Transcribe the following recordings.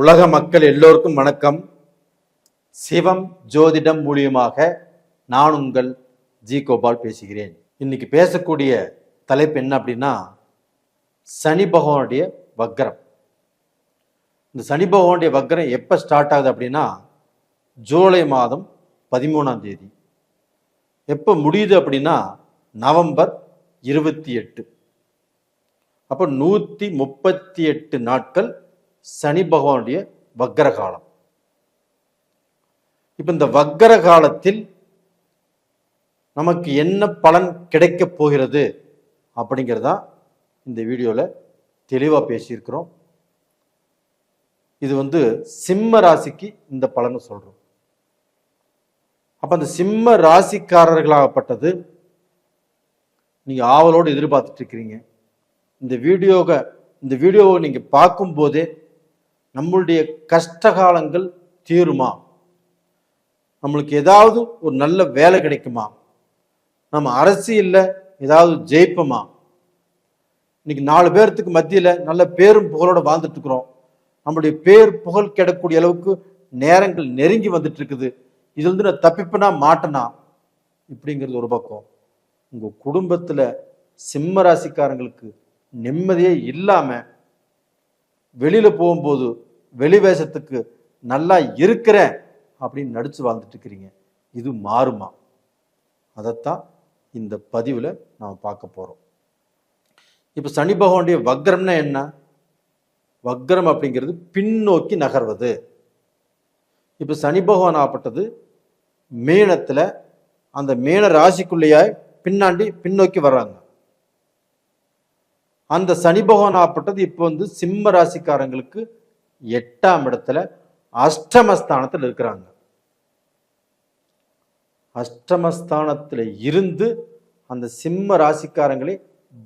உலக மக்கள் எல்லோருக்கும் வணக்கம். சிவம் ஜோதிடம் மூலியமாக நான் உங்கள் ஜி கோபால் பேசுகிறேன். இன்னைக்கு பேசக்கூடிய தலைப்பு என்ன அப்படின்னா சனி பகவானுடைய வக்ரம். இந்த சனி பகவானுடைய வக்ரம் எப்போ ஸ்டார்ட் ஆகுது அப்படின்னா ஜூலை மாதம் பதிமூணாம் தேதி. எப்போ முடியுது அப்படின்னா நவம்பர் இருபத்தி எட்டு. அப்போ நூற்றி முப்பத்தி எட்டு நாட்கள் சனி பகவானுடைய வக்கர காலம் இப்போ இந்த வக்கர காலத்தில் நமக்கு என்ன பலன் கிடைக்க போகிறது அப்படிங்கிறதா இந்த வீடியோவில் தெளிவாக பேசியிருக்கிறோம். இது வந்து சிம்ம ராசிக்கு இந்த பலனை சொல்கிறோம் அப்போ அந்த சிம்ம ராசிக்காரர்களாகப்பட்டது நீங்கள் ஆவலோடு எதிர்பார்த்துட்டு இருக்கிறீங்க. இந்த வீடியோவை இந்த வீடியோவை நீங்கள் பார்க்கும்போதே நம்மளுடைய கஷ்டகாலங்கள் தீருமா? நம்மளுக்கு ஏதாவது ஒரு நல்ல வேலை கிடைக்குமா? நம்ம அரசியலில் ஏதாவது ஜெயிப்போமா? இன்னைக்கு நாலு பேர்த்துக்கு மத்தியில் நல்ல பேரும் புகழோடு வாழ்ந்துட்டுருக்குறோம். நம்மளுடைய பேர் புகழ் கிடக்கூடிய அளவுக்கு நேரங்கள் நெருங்கி வந்துட்டு இருக்குது இதுல நான் தப்பிப்பனா மாட்டனா? இப்படிங்கிறது ஒரு பக்கம். உங்கள் குடும்பத்தில் சிம்ம ராசிக்காரங்களுக்கு நிம்மதியே இல்லாமல் வெளியில் போகும்போது வெளி வேஷத்துக்கு நல்லா இருக்கிறேன் அப்படின்னு நடித்து வாழ்ந்துட்டு இருக்கிறீங்க. இது மாறுமா? அதைத்தான் இந்த பதிவில் நாம் பார்க்க போகிறோம் இப்போ சனி பகவானுடைய வக்ரம்னா என்ன? வக்ரம் அப்படிங்கிறது பின்னோக்கி நகர்வது. இப்போ சனி பகவான் ஆப்பட்டது மீனத்தில். அந்த மீன ராசிக்குள்ளேயாய் பின்னாண்டி பின்னோக்கி வர்றாங்க. அந்த சனி பகவான் ஆப்பட்டது இப்போ வந்து சிம்ம ராசிக்காரங்களுக்கு எட்டாம் இடத்துல அஷ்டமஸ்தானத்தில் இருக்கிறாங்க. அஷ்டமஸ்தானத்தில் இருந்து அந்த சிம்ம ராசிக்காரங்களை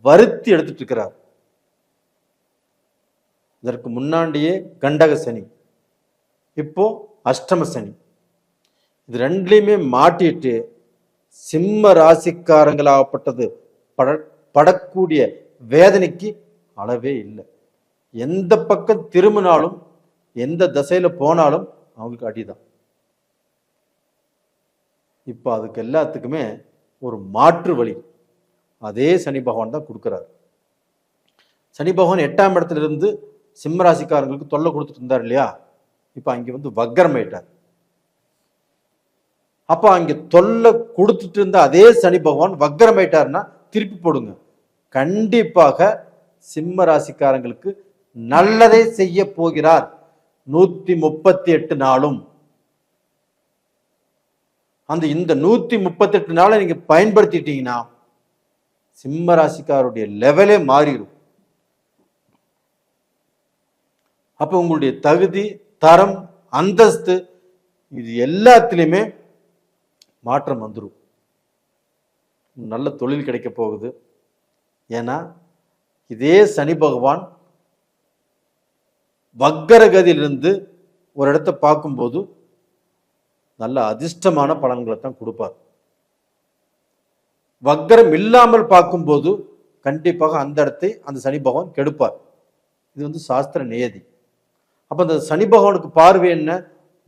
வருத்தி எடுத்துட்டு இருக்கிறார். இதற்கு முன்னாடியே கண்டக சனி இப்போ அஷ்டம சனி. இது ரெண்டுலையுமே மாட்டிட்டு சிம்ம ராசிக்காரங்களாகப்பட்டது பட படக்கூடிய வேதனைக்கு அளவே இல்லை. எந்த பக்கம் திரும்பினாலும் எந்த தசையில் போனாலும் அவங்களுக்கு அடிதான். இப்போ அதுக்கு எல்லாத்துக்குமே ஒரு மாற்று வழி. அதே சனி பகவான் தான் கொடுக்குறாரு. சனி பகவான் எட்டாம் இடத்துல இருந்து சிம்மராசிக்காரங்களுக்கு தொல்லை கொடுத்துட்டு இருந்தார் இல்லையா? இப்போ அங்கே வந்து வக்கரமாயிட்டார் அப்போ அங்கே தொல்லை கொடுத்துட்டு இருந்த அதே சனி பகவான் வக்கரமாயிட்டார்னா திருப்பி போடுங்க. கண்டிப்பாக சிம்ம ராசிக்காரங்களுக்கு நல்லதை செய்ய போகிறார். நூத்தி முப்பத்தி எட்டு நாளும். அந்த இந்த நூத்தி முப்பத்தி எட்டு நாளை நீங்க பயன்படுத்திட்டீங்கன்னா சிம்ம ராசிக்காரருடைய லெவலே மாறிடும் அப்ப உங்களுடைய தகுதி தரம் அந்தஸ்து இது எல்லாத்துலேயுமே மாற்றம் வந்துடும் நல்ல தொழில் கிடைக்க போகுது. ஏன்னா இதே சனி பகவான் வக்கரகதியிலிருந்து ஒரு இடத்த பார்க்கும்போது நல்ல அதிர்ஷ்டமான பலன்களை தான் கொடுப்பார். வக்கரம் இல்லாமல் பார்க்கும்போது கண்டிப்பாக அந்த இடத்தை அந்த சனி பகவான் கெடுப்பார். இது வந்து சாஸ்திர நியதி. அப்போ அந்த சனி பகவானுக்கு பார்வை என்ன?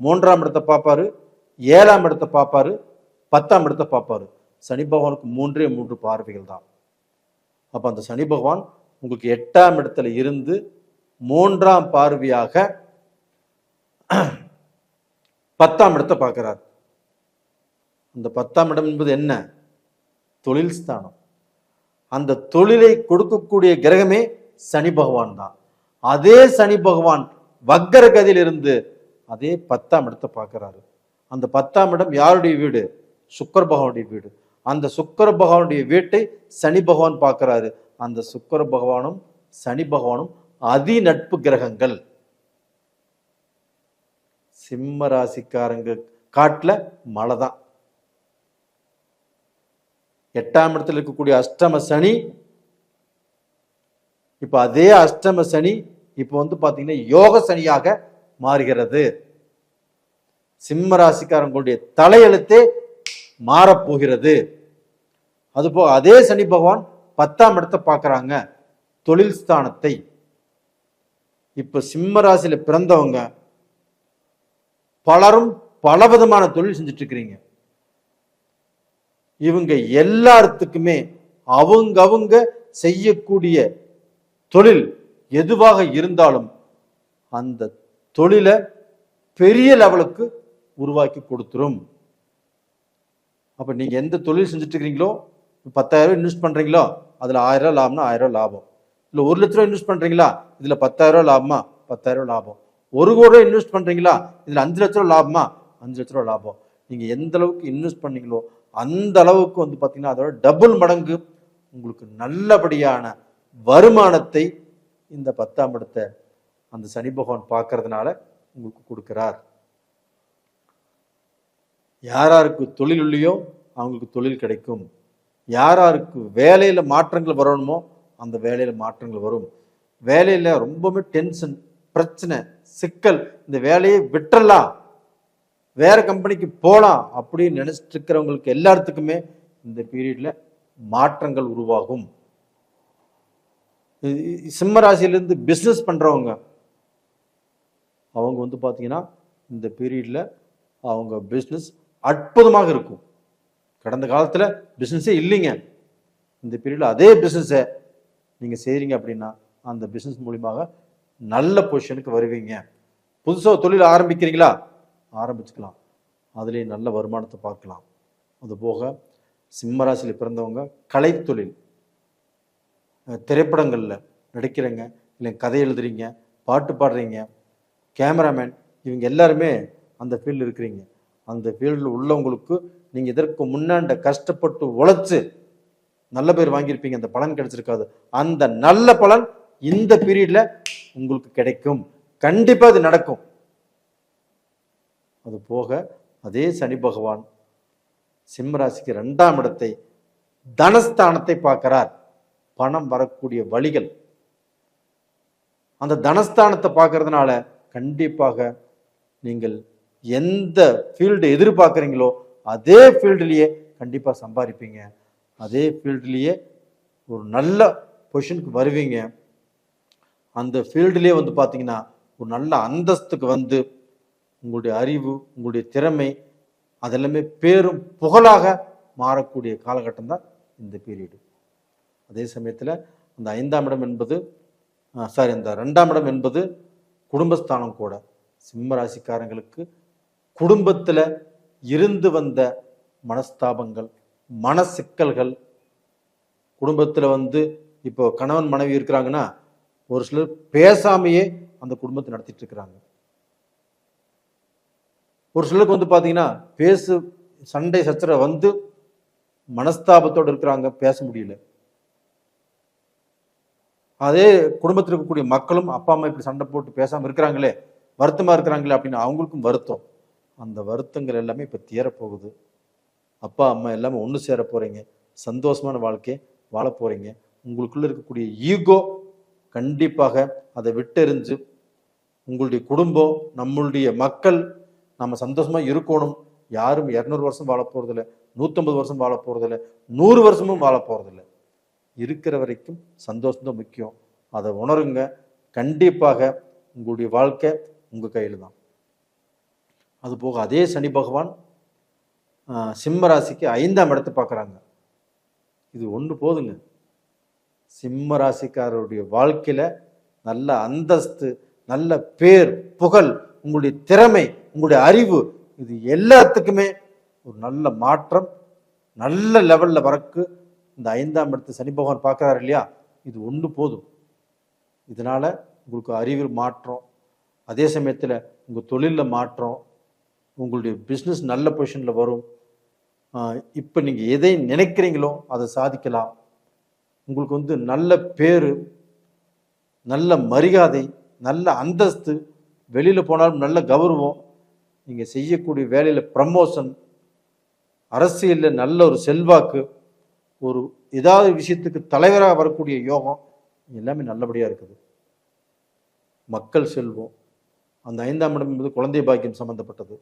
மூன்றாம் இடத்தை பார்ப்பாரு ஏழாம் இடத்தை பார்ப்பாரு பத்தாம் இடத்தை பார்ப்பாரு. சனி பகவானுக்கு மூன்றே மூன்று பார்வைகள் தான். அப்போ அந்த சனி பகவான் உங்களுக்கு எட்டாம் இடத்துல இருந்து மூன்றாம் பார்வையாக பத்தாம் இடத்தை பார்க்குறார். அந்த பத்தாம் இடம் என்பது என்ன? தொழில் ஸ்தானம். அந்த தொழிலை கொடுக்கக்கூடிய கிரகமே சனி பகவான் தான். அதே சனி பகவான் வக்கர கதியிலிருந்து அதே பத்தாம் இடத்தை பார்க்குறாரு. அந்த பத்தாம் இடம் யாருடைய வீடு? சுக்கர பகவானுடைய வீடு. அந்த சுக்கர பகவானுடைய வீட்டை சனி பகவான் பார்க்கிறாரு. அந்த சுக்கர பகவானும் சனி பகவானும் அதி நட்பு கிரகங்கள். சிம்ம ராசிக்காரங்க காட்டில் மழை தான். எட்டாம் இடத்துல இருக்கக்கூடிய அஷ்டம சனி இப்போ அதே அஷ்டம சனி இப்போ வந்து பார்த்தீங்கன்னா யோக சனியாக மாறுகிறது. சிம்ம ராசிக்காரங்களுடைய தலையெழுத்தே மாறப்போகிறது. அதுபோக அதே சனி பகவான் பத்தாம் இடத்தை பார்க்குறாங்க. தொழில் ஸ்தானத்தை. இப்போ சிம்ம பிறந்தவங்க பலரும் பல விதமான தொழில் செஞ்சுட்டு இருக்கிறீங்க இவங்க எல்லாத்துக்குமே அவங்க அவங்க செய்யக்கூடிய தொழில் எதுவாக இருந்தாலும் அந்த தொழிலை பெரிய லெவலுக்கு உருவாக்கி கொடுத்துரும். அப்போ நீங்கள் எந்த தொழில் செஞ்சுட்டு இருக்கிறீங்களோ பத்தாயிரம் இன்வெஸ்ட் பண்ணுறீங்களோ அதில் ஆயிரம் லாபம்னா ஆயிரம் ரூபா லாபம். இல்லை ஒரு லட்ச ரூபா இன்வெஸ்ட் பண்ணுறீங்களா இதில் பத்தாயிரம் லாபமா பத்தாயிரம் லாபம். ஒரு கோடி ரூபா இன்வெஸ்ட் பண்ணுறீங்களா இதில் அஞ்சு லட்ச ரூபா லாபமா அஞ்சு லட்ச ரூபா லாபம். நீங்கள் எந்த அளவுக்கு இன்வெஸ்ட் பண்ணீங்களோ அந்த அளவுக்கு வந்து பார்த்தீங்கன்னா அதோட டபுள் மடங்கு உங்களுக்கு நல்லபடியான வருமானத்தை இந்த பத்தாம் இடத்த அந்த சனி பகவான் பார்க்கறதுனால உங்களுக்கு கொடுக்கிறார். யாராருக்கு தொழில் இல்லையோ அவங்களுக்கு தொழில் கிடைக்கும். யார் யாருக்கு வேலையில் மாற்றங்கள் வரணுமோ அந்த வேலையில் மாற்றங்கள் வரும். வேலையில் ரொம்பவுமே டென்ஷன் பிரச்சனை சிக்கல் இந்த வேலையை விட்டுறலாம். வேற கம்பெனிக்கு போகலாம் அப்படின்னு நினைச்சிட்டு இருக்கிறவங்களுக்கு எல்லாத்துக்குமே இந்த பீரியடில் மாற்றங்கள் உருவாகும். இ- சிம்ம பிஸ்னஸ் பண்ணுறவங்க அவங்க வந்து பார்த்தீங்கன்னா இந்த பீரியடில் அவங்க பிஸ்னஸ் அற்புதமாக இருக்கும். கடந்த காலத்தில் பிஸ்னஸே இல்லைங்க. இந்த பீரியடில் அதே பிஸ்னஸை நீங்கள் செய்கிறீங்க அப்படின்னா அந்த பிஸ்னஸ் மூலியமாக நல்ல பொசிஷனுக்கு வருவீங்க. புதுசாக தொழில் ஆரம்பிக்கிறீங்களா? ஆரம்பிச்சுக்கலாம். அதுலேயே நல்ல வருமானத்தை பார்க்கலாம். அதுபோக சிம்மராசியில் பிறந்தவங்க கலைத்தொழில் திரைப்படங்களில் நடிக்கிறீங்க இல்லை கதை எழுதுறீங்க பாட்டு பாடுறீங்க கேமராமேன் இவங்க எல்லாருமே அந்த ஃபீல்டில் இருக்கிறீங்க. அந்த ஃபீல்டில் உள்ளவங்களுக்கு நீங்கள் இதற்கு முன்னாண்ட கஷ்டப்பட்டு உழைச்சு நல்ல பேர் வாங்கியிருப்பீங்க அந்த பலன் கிடைச்சிருக்காது. அந்த நல்ல பலன் இந்த பீரியட்ல உங்களுக்கு கிடைக்கும். கண்டிப்பா அது நடக்கும். அது போக அதே சனி பகவான் சிம்மராசிக்கு ரெண்டாம் இடத்தை தனஸ்தானத்தை பார்க்கிறார். பணம் வரக்கூடிய வழிகள். அந்த தனஸ்தானத்தை பார்க்கறதுனால கண்டிப்பாக நீங்கள் எந்த ஃபீல்டு எதிர்பார்க்குறீங்களோ அதே ஃபீல்டுலேயே கண்டிப்பாக சம்பாதிப்பீங்க. அதே ஃபீல்டுலேயே ஒரு நல்ல பொசிஷனுக்கு வருவீங்க. அந்த ஃபீல்டுலேயே வந்து பார்த்தீங்கன்னா ஒரு நல்ல அந்தஸ்துக்கு வந்து உங்களுடைய அறிவு உங்களுடைய திறமை அதெல்லாமே பேரும் புகழாக மாறக்கூடிய காலகட்டம் தான் இந்த பீரியடு அதே சமயத்தில் அந்த ஐந்தாம் இடம் என்பது சாரி அந்த ரெண்டாம் இடம் என்பது குடும்பஸ்தானம் கூட. சிம்ம ராசிக்காரங்களுக்கு குடும்பத்தில் இருந்து வந்த மனஸ்தாபங்கள் மன சிக்கல்கள் குடும்பத்தில் வந்து இப்போ கணவன் மனைவி இருக்கிறாங்கன்னா ஒரு சிலர் பேசாமையே அந்த குடும்பத்தை நடத்திட்டு இருக்கிறாங்க. ஒரு சிலருக்கு வந்து பார்த்தீங்கன்னா பேசு சண்டை சச்சர வந்து மனஸ்தாபத்தோடு இருக்கிறாங்க பேச முடியல. அதே குடும்பத்தில் இருக்கக்கூடிய மக்களும் அப்பா அம்மா இப்படி சண்டை போட்டு பேசாமல் இருக்கிறாங்களே வருத்தமாக இருக்கிறாங்களே அப்படின்னு அவங்களுக்கும் வருத்தம். அந்த வருத்தங்கள் எல்லாமே இப்போ தீரப்போகுது. அப்பா அம்மா எல்லாமே ஒன்று சேர போகிறீங்க சந்தோஷமான வாழ்க்கையை வாழ போகிறீங்க உங்களுக்குள்ளே இருக்கக்கூடிய ஈகோ கண்டிப்பாக அதை விட்டெறிஞ்சு உங்களுடைய குடும்பம் நம்மளுடைய மக்கள் நம்ம சந்தோஷமாக இருக்கணும். யாரும் இரநூறு வருஷம் வாழ போகிறதில்ல நூற்றம்பது வருஷம் வாழ போகிறதில்ல நூறு வருஷமும் வாழ போகிறதில்ல இருக்கிற வரைக்கும் சந்தோஷம் தான் முக்கியம். அதை உணருங்க. கண்டிப்பாக உங்களுடைய வாழ்க்கை உங்கள் கையில் தான் அது போக அதே சனி பகவான் சிம்ம ராசிக்கு ஐந்தாம் இடத்தை பார்க்குறாங்க. இது ஒன்று போதுங்க. சிம்ம ராசிக்காரருடைய வாழ்க்கையில் நல்ல அந்தஸ்து நல்ல பேர் புகழ் உங்களுடைய திறமை உங்களுடைய அறிவு இது எல்லாத்துக்குமே ஒரு நல்ல மாற்றம் நல்ல லெவலில் வரக்கு இந்த ஐந்தாம் இடத்து சனி பகவான் பார்க்குறாரு இல்லையா? இது ஒன்று போதும். இதனால் உங்களுக்கு அறிவு மாற்றம் அதே சமயத்தில் உங்கள் தொழிலில் மாற்றம் உங்களுடைய பிஸ்னஸ் நல்ல பொசிஷனில் வரும். இப்போ நீங்கள் எதை நினைக்கிறீங்களோ அதை சாதிக்கலாம். உங்களுக்கு வந்து நல்ல பேர் நல்ல மரியாதை நல்ல அந்தஸ்து வெளியில் போனாலும் நல்ல கௌரவம் நீங்கள் செய்யக்கூடிய வேலையில் ப்ரமோஷன் அரசியலில் நல்ல ஒரு செல்வாக்கு ஒரு ஏதாவது விஷயத்துக்கு தலைவராக வரக்கூடிய யோகம் எல்லாமே நல்லபடியாக இருக்குது. மக்கள் செல்வம். அந்த ஐந்தாம் இடம் என்பது குழந்தை பாக்கியம் சம்பந்தப்பட்டது.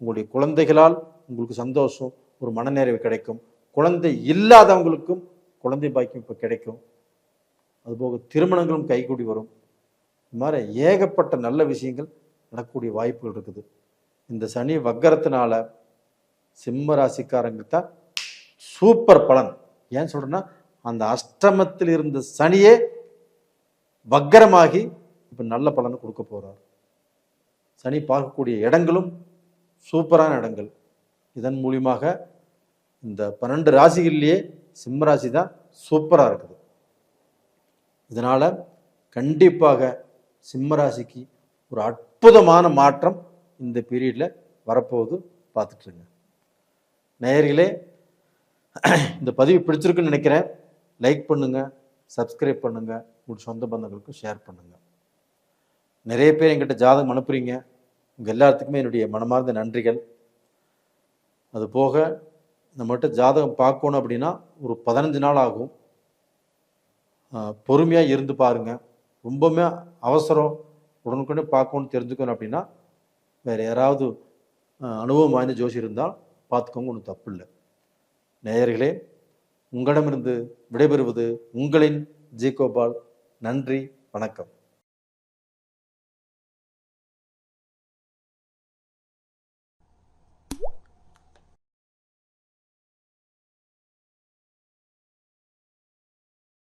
உங்களுடைய குழந்தைகளால் உங்களுக்கு சந்தோஷம் ஒரு மனநிறைவு கிடைக்கும். குழந்தை இல்லாதவங்களுக்கும் குழந்தை பாக்கியம் இப்போ கிடைக்கும். அதுபோக திருமணங்களும் கைகூடி வரும். இந்த மாதிரி ஏகப்பட்ட நல்ல விஷயங்கள் நடக்கக்கூடிய வாய்ப்புகள் இருக்குது. இந்த சனி வக்கரத்தினால சிம்ம ராசிக்காரங்க தான் சூப்பர் பலன். ஏன் சொல்றேன்னா அந்த அஷ்டமத்தில் இருந்த சனியே வக்கரமாகி இப்போ நல்ல பலனை கொடுக்க போகிறார் சனி பார்க்கக்கூடிய இடங்களும் சூப்பரான இடங்கள். இதன் மூலியமாக இந்த பன்னெண்டு ராசிகள்லேயே சிம்ம ராசி தான் சூப்பராக இருக்குது. இதனால் கண்டிப்பாக சிம்ம ராசிக்கு ஒரு அற்புதமான மாற்றம் இந்த பீரியடில் வரப்போகுது பார்த்துட்ருங்க நேயர்களே இந்த பதிவு பிடிச்சிருக்குன்னு நினைக்கிறேன். லைக் பண்ணுங்கள் சப்ஸ்கிரைப் பண்ணுங்கள் உங்கள் சொந்த பந்தங்களுக்கும் ஷேர் பண்ணுங்கள் நிறைய பேர் எங்கிட்ட ஜாதகம் அனுப்புகிறீங்க உங்கள் எல்லாத்துக்குமே என்னுடைய மனமார்ந்த நன்றிகள். அது போக நம்மகிட்ட ஜாதகம் பார்க்கணும் அப்படின்னா ஒரு பதினஞ்சு நாள் ஆகும். பொறுமையாக இருந்து பாருங்க. ரொம்பவுமே அவசரம். உடனுக்குடனே பார்க்கணும்னு தெரிஞ்சுக்கணும் அப்படின்னா வேறு யாராவது அனுபவம் வாய்ந்த ஜோசி இருந்தால் பார்த்துக்கோங்க ஒன்றும் தப்பு இல்லை. நேயர்களே உங்களிடமிருந்து விடைபெறுவது உங்களின் ஜி கோபால் நன்றி வணக்கம்.